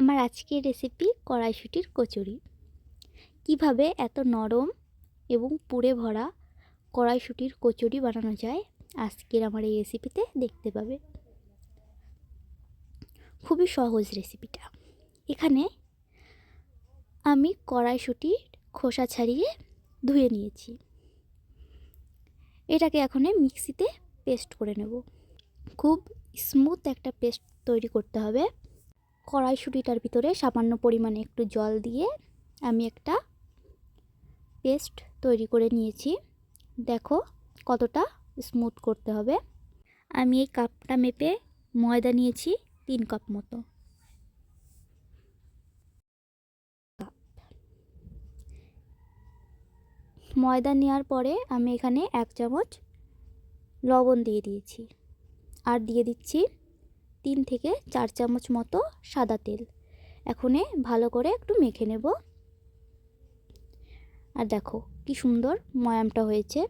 আমার আজকের রেসিপি কড়াইশুটির কচুরি। কীভাবে এত নরম এবং পুড়ে ভরা কড়াইশুটির কচুরি বানানো যায় আজকের আমার এই রেসিপিতে দেখতে পাবে। খুবই সহজ রেসিপিটা এখানে আমি কড়াইশুটির খোসা ছাড়িয়ে ধুয়ে নিয়েছি। এটাকে এখন মিক্সিতে পেস্ট করে নেব। খুব স্মুথ একটা পেস্ট তৈরি করতে হবে। কড়াইশুটিটার ভিতরে সামান্য পরিমাণে একটু জল দিয়ে আমি একটা পেস্ট তৈরি করে নিয়েছি। দেখো কতটা স্মুথ করতে হবে। আমি এই কাপটা মেপে ময়দা নিয়েছি তিন কাপ মতো। ময়দা নেওয়ার পরে আমি এখানে এক চামচ লবণ দিয়ে দিয়েছি। আর দিয়ে দিচ্ছি তিন থেকে চার চামচ মতো সাদা তেল। এখনে ভালো করে একটু মেখে নেব। আর দেখো কি সুন্দর ময়ামটা হয়েছে।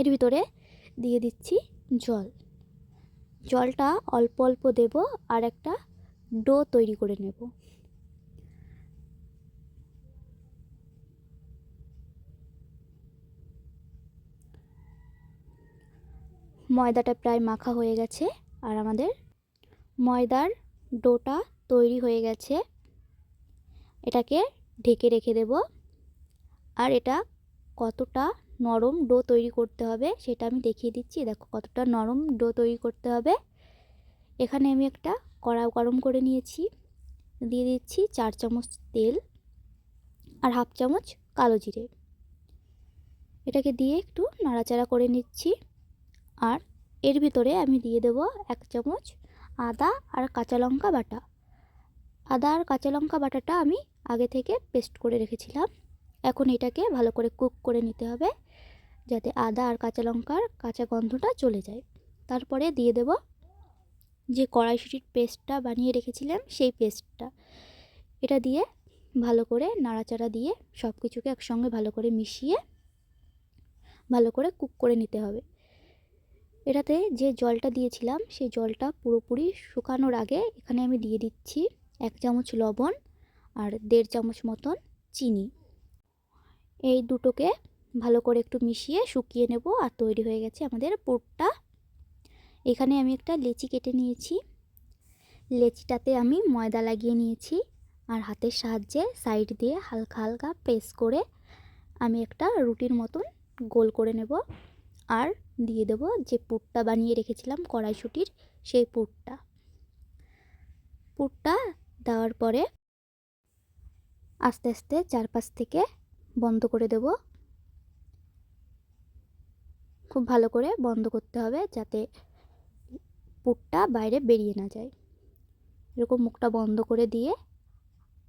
এর ভিতরে দিয়ে দিচ্ছি জল। জলটা অল্প অল্প দেব আর একটা ডো তৈরি করে নেব। ময়দাটা প্রায় মাখা হয়ে গেছে। আর আমাদের ময়দার ডোটা তৈরি হয়ে গেছে। এটাকে ঢেকে রেখে দেব। আর এটা কতটা নরম ডো তৈরি করতে হবে সেটা আমি দেখিয়ে দিচ্ছি। দেখো কতটা নরম ডো তৈরি করতে হবে। এখানে আমি একটা কড়া গরম করে নিয়েছি। দিয়ে দিচ্ছি চার চামচ তেল আর হাফ চামচ কালো জিরে। এটাকে দিয়ে একটু নাড়াচাড়া করে নিচ্ছি। আর এর ভিতরে আমি দিয়ে দেব এক চামচ আদা আর কাঁচা লঙ্কা বাটা। আদা আর কাঁচা লঙ্কা বাটাটা আমি আগে থেকে পেস্ট করে রেখেছিলাম। এখন এটাকে ভালো করে কুক করে নিতে হবে যাতে আদা আর কাঁচা লঙ্কার কাঁচা গন্ধটা চলে যায়। তারপরে দিয়ে দেব যে কড়াইশুটির পেস্টটা বানিয়ে রেখেছিলাম সেই পেস্টটা। এটা দিয়ে ভালো করে নাড়াচাড়া দিয়ে সব কিছুকে একসঙ্গে ভালো করে মিশিয়ে ভালো করে কুক করে নিতে হবে। এটাতে যে জলটা দিয়েছিলাম, সেই জলটা পুরোপুরি শুকানোর আগে এখানে আমি দিয়ে দিচ্ছি এক চামচ লবণ আর দেড় চামচ মতন চিনি। এই দুটোকে ভালো করে একটু মিশিয়ে শুকিয়ে নেব আর তৈরি হয়ে গেছে আমাদের পুরটা। এখানে আমি একটা লেচি কেটে নিয়েছি। লেচিটাতে আমি ময়দা লাগিয়ে নিয়েছি আর হাতের সাহায্যে সাইড দিয়ে হালকা হালকা প্রেস করে আমি একটা রুটির মতন গোল করে নেব। আর দিয়ে দেব যে পুরটা বানিয়ে রেখেছিলাম কড়াইশুটির, সেই পুরটা। পুরটা দেওয়ার পরে আস্তে আস্তে চারপাশ থেকে বন্ধ করে দেব। খুব ভালো করে বন্ধ করতে হবে যাতে পুরটা বাইরে বেরিয়ে না যায়। এরকম মুখটা বন্ধ করে দিয়ে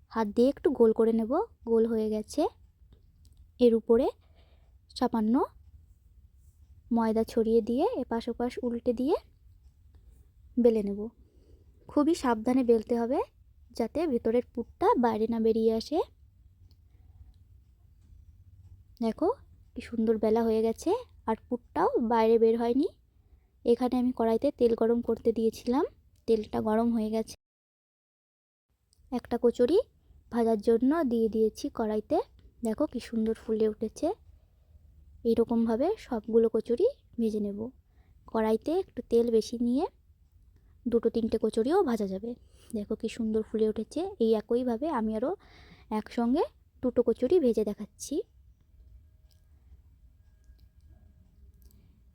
হাত দিয়ে একটু গোল করে নেব। গোল হয়ে গেছে। এর উপরে সামান্য ময়দা ছড়িয়ে দিয়ে, এপাশ ওপাশ উল্টে দিয়ে বেলে নেব। খুবই সাবধানে বেলতে হবে যাতে ভেতরের পুরটা বাইরে না বেরিয়ে আসে। দেখো কি সুন্দর বেলা হয়ে গেছে আর পুরটাও বাইরে বের হয়নি। এখানে আমি কড়াইতে তেল গরম করতে দিয়েছিলাম। তেলটা গরম হয়ে গেছে। একটা কচুরি ভাজার জন্য দিয়ে দিয়েছি কড়াইতে। দেখো কি সুন্দর ফুলে উঠেছে। এইরকমভাবে সবগুলো কচুরি ভেজে নেব। কড়াইতে একটু তেল বেশি নিয়ে দুটো তিনটে কচুরিও ভাজা যাবে। দেখো কি সুন্দর ফুলে উঠেছে। এই একইভাবে আমি আরও একসঙ্গে দুটো কচুরি ভেজে দেখাচ্ছি।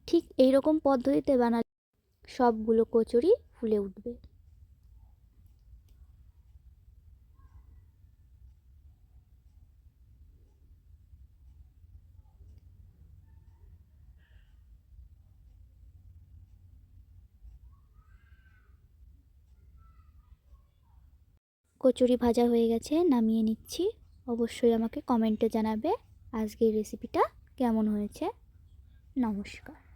ঠিক এই রকম পদ্ধতিতে বানালে সবগুলো কচুরি ফুলে উঠবে। কচুরি ভাজা হয়ে গেছে, নামিয়ে নিচ্ছি। অবশ্যই আমাকে কমেন্টে জানাবে আজকের রেসিপিটা কেমন হয়েছে। নমস্কার।